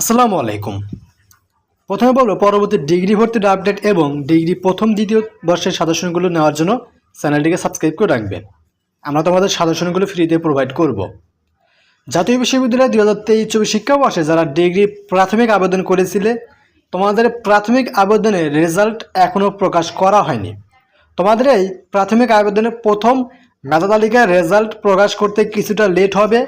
আসসালামু আলাইকুম। প্রথমে বলব, পরবর্তী ডিগ্রি ভর্তির আপডেট এবং ডিগ্রি প্রথম, দ্বিতীয় বর্ষের সাজেশনগুলো নেওয়ার জন্য চ্যানেলটিকে সাবস্ক্রাইব করে রাখবেন। আমরা তোমাদের সাজেশনগুলো ফ্রিতে প্রোভাইড করব। জাতীয় বিশ্ববিদ্যালয় দুই হাজার তেইশ চব্বিশ শিক্ষাবর্ষে যারা ডিগ্রি প্রাথমিক আবেদন করেছিলে, তোমাদের প্রাথমিক আবেদনের রেজাল্ট এখনও প্রকাশ করা হয়নি। তোমাদের এই প্রাথমিক আবেদনের প্রথম মেধা তালিকার রেজাল্ট প্রকাশ করতে কিছুটা লেট হবে।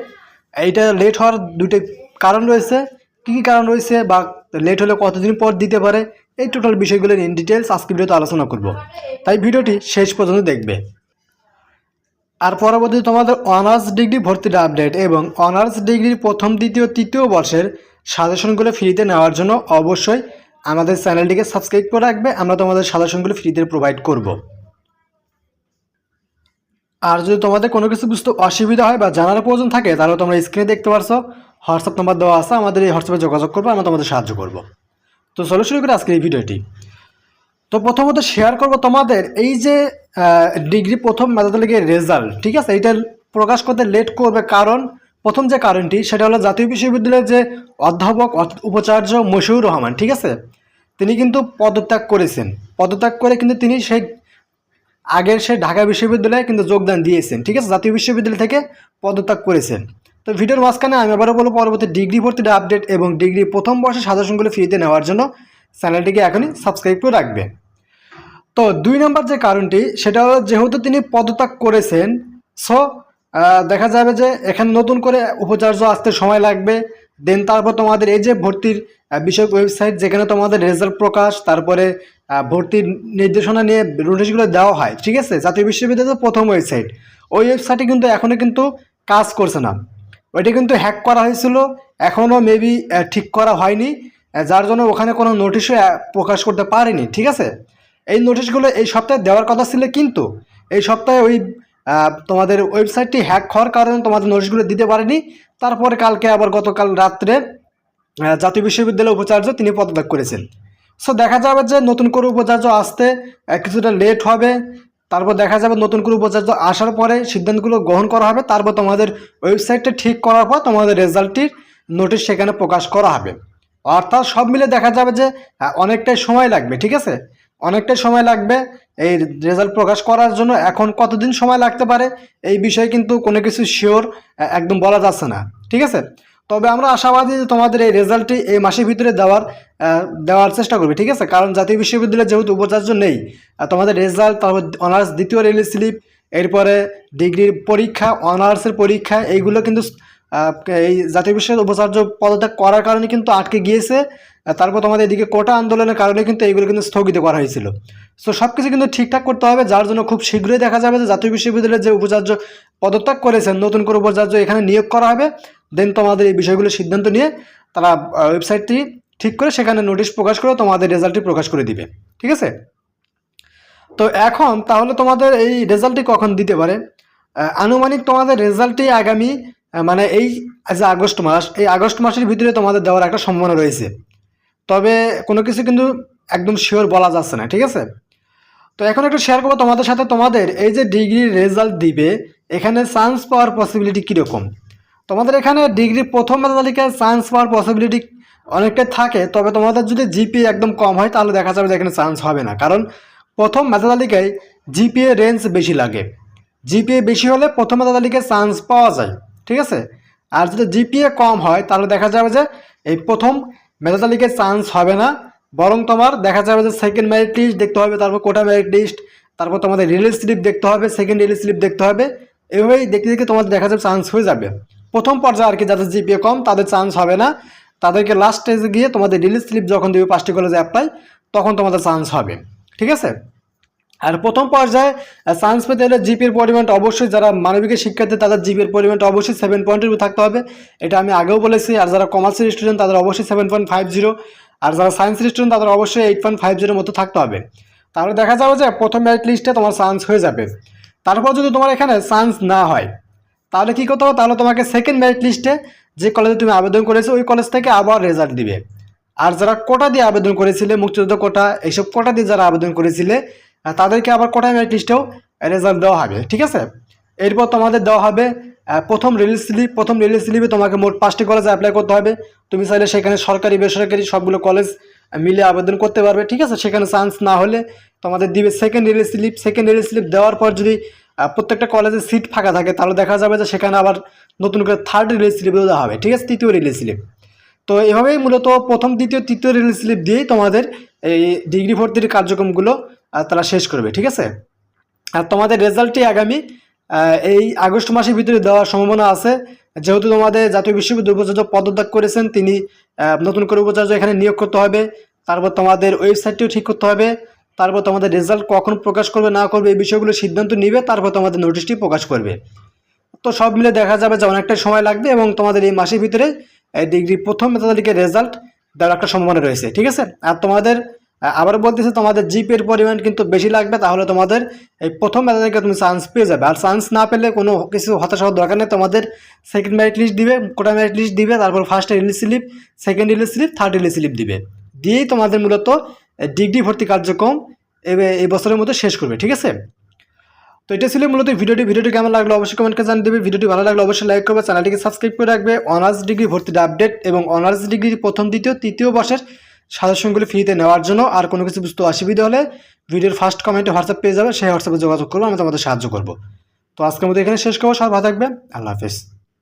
এইটা লেট হওয়ার দুটো কারণ রয়েছে। কী কী কারণ রয়েছে বা লেট হলে কতদিন পর দিতে পারে, এই টোটাল বিষয়গুলো ইন ডিটেলস আজকে ভিডিওতে আলোচনা করব। তাই ভিডিওটি শেষ পর্যন্ত দেখবে। আর পরবর্তীতে তোমাদের অনার্স ডিগ্রি ভর্তির আপডেট এবং অনার্স ডিগ্রির প্রথম, দ্বিতীয়, তৃতীয় বর্ষের সাজেশনগুলো ফ্রিতে নেওয়ার জন্য অবশ্যই আমাদের চ্যানেলটিকে সাবস্ক্রাইব করে রাখবে। আমরা তোমাদের সাজেশনগুলো ফ্রিতে প্রোভাইড করব। আর যদি তোমাদের কোনো কিছু বুঝতে অসুবিধা হয় বা জানার প্রয়োজন থাকে, তাহলে তোমরা স্ক্রিনে দেখতে পারছ। হোয়াটসঅ্যাপ নাম্বার দেওয়া আছে, আমাদের এই হোয়াটসঅ্যাপে যোগাযোগ করব, আমরা তোমাদের সাহায্য করব। তো চলো শুরু করে আজকের এই ভিডিওটি। তো প্রথমত শেয়ার করব তোমাদের এই যে ডিগ্রি প্রথম মেধাতালিকের রেজাল্ট ঠিক আছে? এইটা প্রকাশ করতে লেট করবে কারণ, প্রথম যে কারণটি, সেটা হলো জাতীয় বিশ্ববিদ্যালয়ের যে অধ্যাপক উপাচার্য মশিউর রহমান, ঠিক আছে? তিনি কিন্তু পদত্যাগ করেছেন। পদত্যাগ করে কিন্তু তিনি সেই, আগের সে ঢাকা বিশ্ববিদ্যালয়ে কিন্তু যোগদান দিয়েছেন, ঠিক আছে? জাতীয় বিশ্ববিদ্যালয় থেকে পদত্যাগ করেছেন। তো ভিডিওর মাঝখানে আমি আবারও বলব, পরবর্তী ডিগ্রি ভর্তির আপডেট এবং ডিগ্রি প্রথম বর্ষের সাজেশনগুলো ফ্রিতে নেওয়ার জন্য চ্যানেলটিকে এখনই সাবস্ক্রাইব করে রাখবে তো দুই নম্বর যে কারণটি, সেটা হলো যেহেতু তিনি পদত্যাগ করেছেন সো দেখা যাবে যে এখানে নতুন করে উপাচার্য আসতে সময় লাগবে দেন তারপর তোমাদের এই যে ভর্তির বিষয়ক ওয়েবসাইট যেখানে তোমাদের রেজাল্ট প্রকাশ, তারপরে ভর্তির নির্দেশনা নিয়ে নোটিশগুলো দেওয়া হয়, ঠিক আছে? জাতীয় বিশ্ববিদ্যালয়ের প্রথম ওয়েবসাইট ওই ওয়েবসাইটে কিন্তু এখনও কিন্তু কাজ করছে না। ওইটা কিন্তু হ্যাক করা হয়েছিল। এখনও মেবি ঠিক করা হয়নি। যার জন্য ওখানে কোনো নোটিশও প্রকাশ করতে পারেনি, ঠিক আছে? এই নোটিশগুলো এই সপ্তাহে দেওয়ার কথা ছিল কিন্তু এই সপ্তাহে ওই তোমাদের ওয়েবসাইটটি হ্যাক হওয়ার কারণে তোমাদের নোটিশগুলো দিতে পারেনি। তারপরে কালকে আবার গতকাল রাত্রে জাতীয় বিশ্ববিদ্যালয়ের উপাচার্য তিনি পদত্যাগ করেছেন। সো দেখা যাবে যে নতুন করে উপাচার্য আসতে কিছুটা লেট হবে। তারপর দেখা যাবে নতুন করে উপাচার্য আসার পরে সিদ্ধান্তগুলো গ্রহণ করা হবে। তারপর তোমাদের ওয়েবসাইটটা ঠিক করার পর তোমাদের রেজাল্টটির নোটিশ সেখানে প্রকাশ করা হবে। অর্থাৎ সব মিলে দেখা যাবে যে আহ, অনেকটাই সময় লাগবে ঠিক আছে? অনেকটাই সময় লাগবে এই রেজাল্ট প্রকাশ করার জন্য। এখন কতদিন সময় লাগতে পারে এই বিষয়ে কিন্তু কোনো কিছু শিওর একদম বলা যাচ্ছে না ঠিক আছে? তবে আমরা আশাবাদী যে তোমাদের এই রেজাল্টটি এই মাসের ভিতরে দেওয়ার দেওয়ার চেষ্টা করবে, ঠিক আছে? কারণ জাতীয় বিশ্ববিদ্যালয়ে যেহেতু উপাচার্য নেই তোমাদের রেজাল্ট, তারপর অনার্স, দ্বিতীয় রিলিজ স্লিপ, এরপরে ডিগ্রির পরীক্ষা, অনার্সের পরীক্ষা, এইগুলো কিন্তু এই জাতীয় বিশ্ববিদ্যালয় উপাচার্য পদত্যাগ করার কারণে কিন্তু আটকে গিয়েছে। তারপর তোমাদের এদিকে কোটা আন্দোলনের কারণে কিন্তু এইগুলো কিন্তু স্থগিত করা হয়েছিল। সো সব কিছু কিন্তু ঠিকঠাক করতে হবে, যার জন্য খুব শীঘ্রই দেখা যাবে যে জাতীয় বিশ্ববিদ্যালয়ের যে উপাচার্য পদত্যাগ করেছেন, নতুন করে উপাচার্য এখানে নিয়োগ করা হবে। দেন তোমাদের এই বিষয়গুলো সিদ্ধান্ত নিয়ে তারা ওয়েবসাইটটি ঠিক করে সেখানে নোটিশ প্রকাশ করে তোমাদের রেজাল্টটি প্রকাশ করে দিবে। ঠিক আছে? তো এখন তাহলে তোমাদের এই রেজাল্টটি কখন দিতে পারে? আনুমানিক তোমাদের রেজাল্টটি আগামী মানে এই যে আগস্ট মাস, এই আগস্ট মাসের ভিতরে তোমাদের দেওয়ার একটা সম্ভাবনা রয়েছে। তবে কোনো কিছু কিন্তু একদম শিওর বলা যাচ্ছে না, ঠিক আছে? তো এখন একটু শেয়ার করব তোমাদের সাথে। তোমাদের এই যে ডিগ্রির রেজাল্ট দিবে, এখানে চান্স পাওয়ার পসিবিলিটি কীরকম? তোমাদের এখানে ডিগ্রি প্রথম তালিকায় চান্স পাওয়ার পসিবিলিটি অনেকটাই থাকে, তবে তোমাদের যদি জিপিএ একদম কম হয়, তাহলে দেখা যাবে যে এখানে চান্স হবে না। কারণ প্রথম মেধা তালিকায় জিপিএ রেঞ্জ বেশি লাগে। জিপিএ বেশি হলে প্রথম মেধা তালিকায় চান্স পাওয়া যায়, ঠিক আছে? আর যদি জিপিএ কম হয়, তাহলে দেখা যাবে যে এই প্রথম মেধা চান্স হবে না, বরং তোমার দেখা যাবে যে সেকেন্ড মেরিট লিস্ট দেখতে হবে, তারপর কোটা মেরিট লিস্ট তারপর তোমাদের রিলিজ স্লিপ দেখতে হবে সেকেন্ড রিলিজ স্লিপ দেখতে হবে, এভাবেই দেখতে দেখে তোমাদের দেখা যাবে চান্স হয়ে যাবে। প্রথম পর্যায়ে আর কি যাদের জিপিএ কম, তাদের চান্স হবে না। তাদেরকে লাস্ট স্টেজে গিয়ে তোমাদের রিলিজ স্লিপ যখন দেবে, পাঁচটি কলেজে অ্যাপ্লাই তখন তোমাদের চান্স হবে। ঠিক আছে? আর প্রথম পর্যায়ে সায়েন্স পেতে হলে জিপির পরিমাণটা অবশ্যই যারা মানবিকের শিক্ষার্থী, তাদের জিপির পরিমাণটা অবশ্যই সেভেন পয়েন্টের থাকতে হবে। এটা আমি আগেও বলেছি, আর যারা কমার্সের স্টুডেন্ট তাদের অবশ্যই সেভেন পয়েন্ট ফাইভ জিরো আর যারা সায়েন্সের স্টুডেন্ট তাদের অবশ্যই এইট পয়েন্ট ফাইভ জিরোর মতো থাকতে হবে। তাহলে দেখা যাবে যে প্রথম মেরিট লিস্টে তোমার চান্স হয়ে যাবে। তারপর যদি তোমার এখানে চান্স না হয়, তাহলে কী করতে হবে? তাহলে তোমাকে সেকেন্ড মেরিট লিস্টে যে কলেজে তুমি আবেদন করেছ, ওই কলেজ থেকে আবার রেজাল্ট দিবে। আর যারা কোটা দিয়ে আবেদন করেছিলে, মুক্তিযুদ্ধ কোটা এইসব কোটা দিয়ে যারা আবেদন করেছিলে তাদেরকে আবার কোটা মেরিট লিস্টেও রেজাল্ট দেওয়া হবে, ঠিক আছে? এরপর তোমাদের দেওয়া হবে প্রথম রিলিজ স্লিপ প্রথম রিলিজ স্লিপে তোমাকে মোট পাঁচটি কলেজে অ্যাপ্লাই করতে হবে। তুমি চাইলে সেখানে সরকারি, বেসরকারি সবগুলো কলেজ মিলে আবেদন করতে পারবে, ঠিক আছে? সেখানে চান্স না হলে তোমাদের দিবে second release slip second release slip দেওয়ার পর যদি প্রত্যেকটা কলেজে সিট ফাঁকা থাকে, তাহলে দেখা যাবে যে সেখানে আবার নতুন করে থার্ড রিলিজ স্লিপ দেওয়া হবে, ঠিক আছে? তৃতীয় রিলিজ স্লিপ তো এভাবেই মূলত প্রথম, দ্বিতীয়, তৃতীয় রিলিজ স্লিপ দিয়েই তোমাদের এই ডিগ্রি ভর্তির কার্যক্রমগুলো তারা শেষ করবে, ঠিক আছে? আর তোমাদের রেজাল্টটি আগামী এই আগস্ট মাসের ভিতরে দেওয়ার সম্ভাবনা আছে। যেহেতু তোমাদের জাতীয় বিশ্ববিদ্যালয় উপাচার্য পদত্যাগ করেছেন, তিনি নতুন করে উপাচার্য এখানে নিয়োগ করতে হবে। তারপর তোমাদের ওয়েবসাইটটিও ঠিক করতে হবে। তারপর তোমাদের রেজাল্ট কখন প্রকাশ করবে, না করবে, এই বিষয়গুলো সিদ্ধান্ত নিবে, তারপর তোমাদের নোটিশটি প্রকাশ করবে। তো সব মিলে দেখা যাবে যে অনেকটা সময় লাগবে এবং তোমাদের এই মাসের ভিতরে ডিগ্রি প্রথম মেধাতালিকের রেজাল্ট দেওয়ার একটা সম্ভাবনা রয়েছে, ঠিক আছে? আর তোমাদের আবার বলতেছে, তোমাদের জিপের পরিমাণ কিন্তু বেশি লাগবে, তাহলে তোমাদের এই প্রথম মেধাতালিকে তুমি চান্স পেয়ে যাবে। আর চান্স না পেলে কোনো কিছু হতাশ হওয়ার দরকার নেই, তোমাদের সেকেন্ড মেরিট লিস্ট দিবে, কোটা মেরিট লিস্ট দিবে, তারপর first release slip second release slip third release slip দিবে। দিয়েই তোমাদের মূলত ডিগ্রি ভর্তি কার্যক্রম এই বছরের মধ্যে শেষ করবে, ঠিক আছে? তো এটা ছিল মূলত ভিডিওটি। ভিডিওটি কেমন লাগল অবশ্যই কমেন্টকে জানিয়ে দেবে। ভিডিওটি ভালো লাগলে অবশ্যই লাইক করবে চ্যানেলটিকে সাবস্ক্রাইব করে রাখবে। অনার্স ডিগ্রি ভর্তির আপডেট এবং অনার্স ডিগ্রির প্রথম, দ্বিতীয়, তৃতীয় বর্ষের সাজেশনগুলি ফ্রিতে নেওয়ার জন্য আর কোনো কিছু বুঝতে অসুবিধা হলে ভিডিওর ফার্স্ট কমেন্টে হোয়াটসঅ্যাপ পেয়ে যাবে, সেই হোয়াটসঅ্যাপে যোগাযোগ করব, আমি তোমাদের সাহায্য করব। তো আজকের মধ্যে এখানে শেষ করব সব ভালো থাকবে আল্লাহ হাফেজ।